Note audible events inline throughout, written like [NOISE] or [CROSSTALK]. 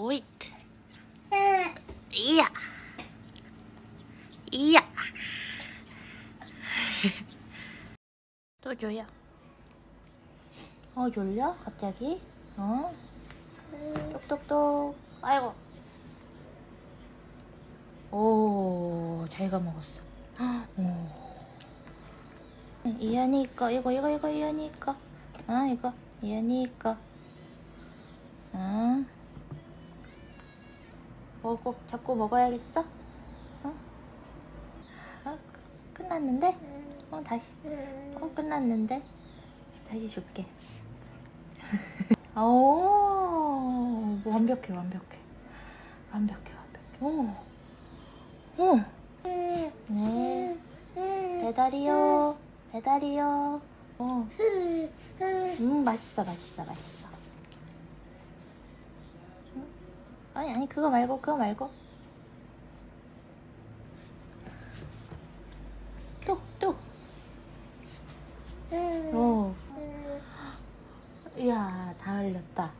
오잇. 이야. 이야. 또 줘요. 어, 졸려? 갑자기? 어? 똑똑똑. 아이고. 오, 자기가 먹었어. 오. 이현이 거, 이거, 이거, 이거, 이현이 거. 아, 이거, 이현이 거. 먹고, 잡고 먹어야겠어? 어? 어? 끝났는데? 어, 다시. 어, 끝났는데? 다시 줄게. [LAUGHS] 오, 뭐 완벽해, 완벽해. 완벽해, 완벽해. 오. 오. 네. 배달이요. 배달이요. 어. 음, 맛있어, 맛있어, 맛있어. 음? 아니, 아니, 그거 말고, 그거 말고. 또, 또. 오. 이야, 다 흘렸다.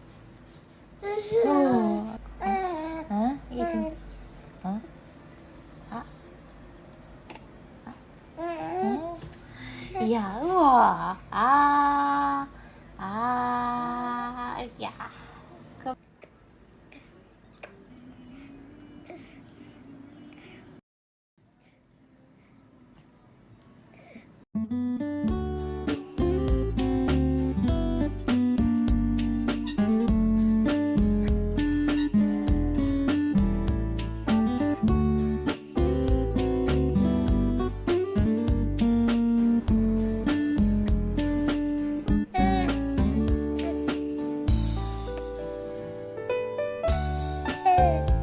오. 어? 어? 이게 아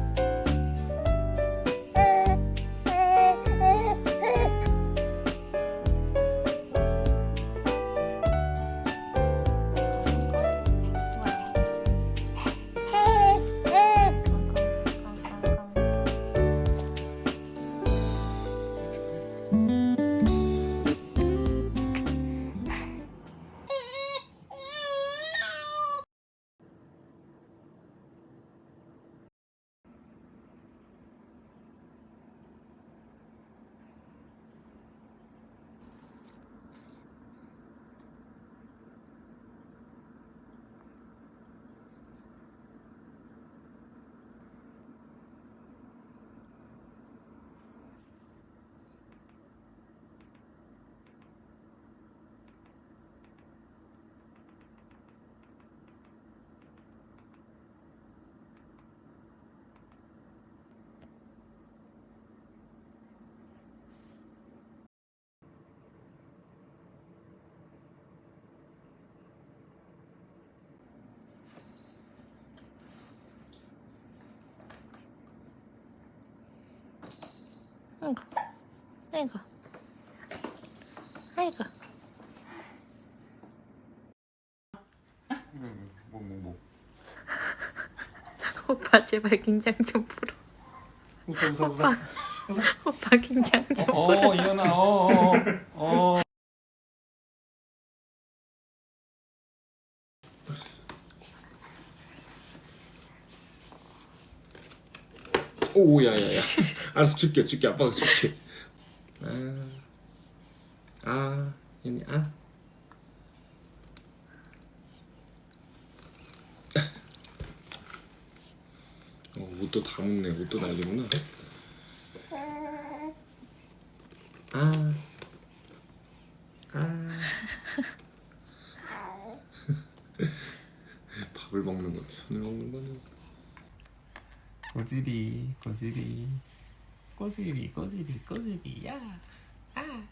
아이고, 아이고. 뭐, 뭐, 뭐. [LAUGHS] 오빠 제발 긴장 좀 풀어. 웃어, 웃어, 웃어. 오빠 긴장 좀 어, 풀어. 이현아, 어, 어, 어. 오, 야, 야, 야. 알았어, 줄게, 줄게. 아빠가 줄게. 아, 아, 이현이, 아. 어, 옷도 다 묻네. 옷도 날겠구나. 아. 아. [LAUGHS] 밥을 먹는 것, 손을 먹는 거는. 꼬지리 꼬지리 꼬지리 꼬지리 꼬지리 야 아.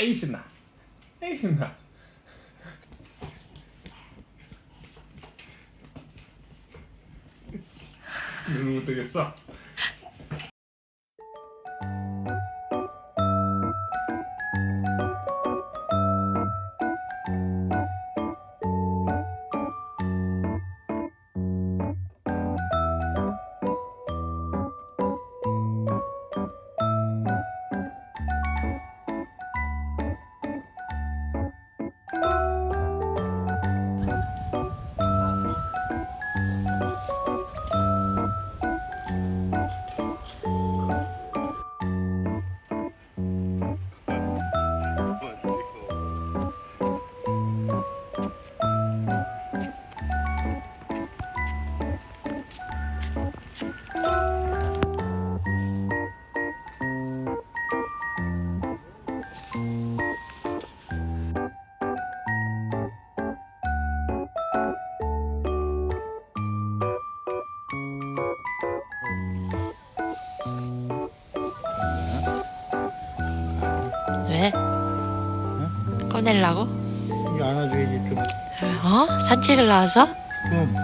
에이 신나 신나 눈을 못 뜨겠어 혼내려고? 이제 안아줘야지 좀. 어? 산책을 나와서? 좀